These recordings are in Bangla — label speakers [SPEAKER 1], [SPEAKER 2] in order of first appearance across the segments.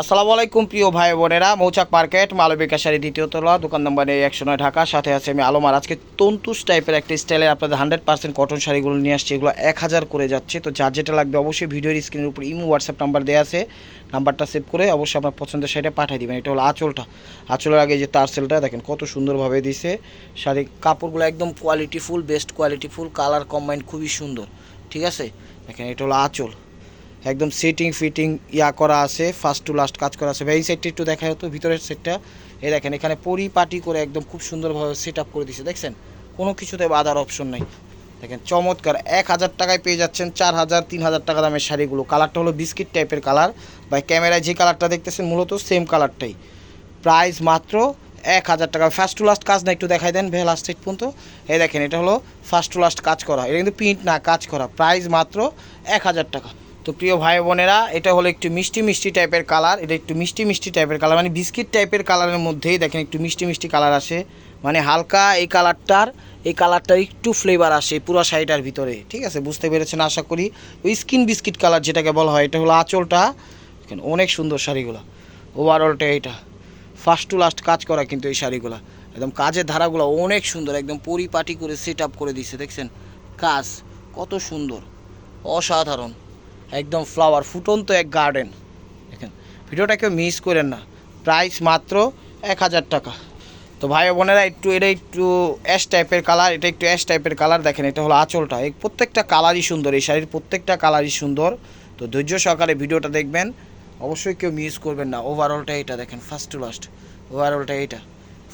[SPEAKER 1] আসসালামু আলাইকুম, প্রিয় ভাই বোনেরা। মৌচাক মার্কেট মালবিকা শাড়ি দ্বিতীয় তলা, দোকান নম্বর একশো নয় ঢাকা। সাথে আছে আমি আলমার। আজকে তন্তুস টাইপের একটা স্টাইলের আপনাদের হান্ড্রেড পার্সেন্ট কটন শাড়িগুলো নিয়ে আসছি। এগুলো এক হাজার করে যাচ্ছে। তো যার যেটা লাগবে অবশ্যই ভিডিওর স্ক্রিনের উপর ইমো হোয়াটসঅ্যাপ নাম্বার দেওয়া আছে। নাম্বারটা সেভ করে অবশ্যই আপনার পছন্দের শাড়িটা পাঠিয়ে দিবেন। এটা হলো আঁচলটা। আঁচলের আগে যে তারসেলটা দেখেন কত সুন্দরভাবে দিছে। শাড়ি, কাপড়গুলো একদম quality full best quality full colour combine খুবই সুন্দর। ঠিক আছে? দেখেন এটা হলো আঁচল। একদম সিটিং ফিটিং ইয়া করা আছে ফার্স্ট টু লাস্ট কাজ করা আছে। এই সাইডটা একটু দেখা হতো ভিতরের সেটটা এই দেখেন, এখানে পরিপাটি করে একদম খুব সুন্দরভাবে সেট আপ করে দিছে দেখছেন? কোনো কিছুতে বাধার অপশন নাই। দেখেন, চমৎকার। এক হাজার টাকায় পেয়ে যাচ্ছেন চার হাজার, তিন হাজার টাকা দামের শাড়িগুলো। কালারটা হলো বিস্কিট টাইপের কালার। বা ক্যামেরায় যে কালারটা দেখতেছেন, মূলত সেম কালারটাই। প্রাইস মাত্র এক হাজার টাকা। ফার্স্ট টু লাস্ট কাজ না, একটু দেখাই দেন ভে লাস্ট সাইড পর্যন্ত। এই দেখেন, এটা হলো ফার্স্ট টু লাস্ট কাজ করা। এটা কিন্তু প্রিন্ট না, কাজ করা। প্রাইস মাত্র এক হাজার টাকা। তো প্রিয় ভাই বোনেরা, এটা হলো একটু মিষ্টি মিষ্টি টাইপের কালার এটা একটু মিষ্টি মিষ্টি টাইপের কালার মানে বিস্কিট টাইপের কালারের মধ্যেই দেখেন একটু মিষ্টি মিষ্টি কালার আসে। মানে হালকা এই কালারটার এই কালারটার একটু ফ্লেভার আসে পুরো শাড়িটার ভিতরে, ঠিক আছে? বুঝতে পেরেছেন আশা করি? ওই স্কিন বিস্কিট কালার যেটাকে বলা হয়, এটা হলো আঁচলটা অনেক সুন্দর শাড়িগুলো। ওভারঅলটা এইটা ফার্স্ট টু লাস্ট কাজ করা কিন্তু এই শাড়িগুলো। একদম কাজের ধারাগুলো অনেক সুন্দর, একদম পরিপাটি করে সেট আপ করে দিচ্ছে দেখছেন? কাজ কত সুন্দর। অসাধারণ। একদম ফ্লাওয়ার ফুটন্ত এক গার্ডেন দেখেন, ভিডিওটা কেউ মিস করেন না। প্রাইস মাত্র এক হাজার টাকা। তো ভাই বোনেরা, একটু এটা একটু অ্যাশ টাইপের কালার এটা একটু অ্যাশ টাইপের কালার দেখেন, এটা হলো আঁচলটা। এই প্রত্যেকটা কালারই সুন্দর, এই শাড়ির প্রত্যেকটা কালারই সুন্দর। তো ধৈর্য সহকারে ভিডিওটা দেখবেন। অবশ্যই কেউ মিস করবেন না। ওভারঅলটা এইটা দেখেন ফার্স্ট টু লাস্ট ওভারঅলটা এইটা।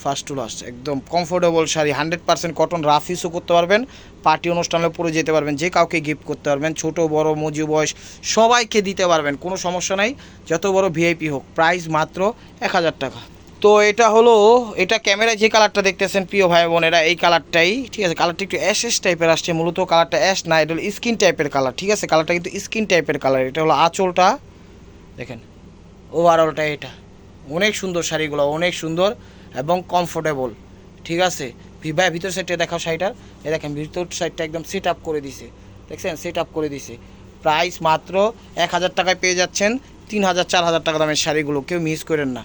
[SPEAKER 1] First to last. একদম comfortable sari hundred percent cotton rough ইউজও করতে পারবেন পার্টি অনুষ্ঠানে পরে যেতে পারবেন, যে কাউকে গিফট করতে পারবেন, ছোট, বড় মজু বয়স, সবাইকে দিতে পারবেন, কোনো সমস্যা নাই, যত বড় ভিআইপি হোক প্রাইস মাত্র এক হাজার টাকা। তো এটা হলো, এটা ক্যামেরায় যে কালারটা দেখতেছেন প্রিয় ভাই বোনেরা, এই কালারটাই ঠিক আছে কালারটা একটু অ্যাশ অ্যাশ টাইপের আসছে, মূলত কালারটা অ্যাশ না, এটা হলো স্কিন টাইপের কালার ঠিক আছে কালারটা কিন্তু স্কিন টাইপের কালার এটা হলো আঁচলটা, দেখেন ওভারঅলটা এটা, অনেক সুন্দর শাড়িগুলো, অনেক সুন্দর এবং কমফোর্টেবল ঠিক আছে? ভাই ভিতর সাইডটা দেখাও শাড়িটার এ দেখেন, ভিতর সাইডটা একদম সেট আপ করে দিছে। দেখছেন? সেট আপ করে দিছে। প্রাইস মাত্র এক হাজার টাকায় পেয়ে যাচ্ছেন তিন হাজার, চার হাজার টাকা দামের শাড়িগুলো। কেউ মিস করেন না।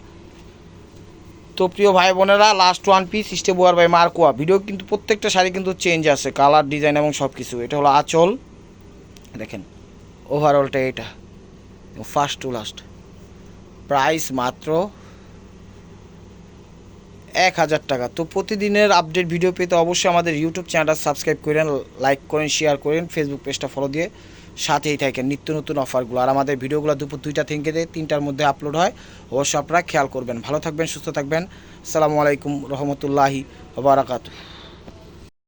[SPEAKER 1] তো প্রিয় ভাই বোনেরা লাস্ট ওয়ান পিস স্টেবোয়ার বাই মার্কোয়া ভিডিও কিন্তু প্রত্যেকটা শাড়ি কিন্তু চেঞ্জ আছে। কালার ডিজাইন এবং সব কিছু এটা হলো আঁচল। দেখেন ওভারঅলটা এটা। ফার্স্ট টু লাস্ট প্রাইস মাত্র এক হাজার টাকা। তো প্রতিদিনের আপডেট ভিডিও পেতে অবশ্যই আমাদের ইউটিউব চ্যানেলটা সাবস্ক্রাইব করেন লাইক করেন শেয়ার করেন ফেসবুক পেজটা ফলো দিয়ে সাথেই থাকেন নিত্য নতুন অফারগুলো আর আমাদের ভিডিওগুলো দুপুর দুইটা থেকে তিনটার মধ্যে আপলোড হয়, অবশ্যই আপনারা খেয়াল করবেন। ভালো থাকবেন, সুস্থ থাকবেন। আসসালামু আলাইকুম রহমতুল্লাহি বারাকাতু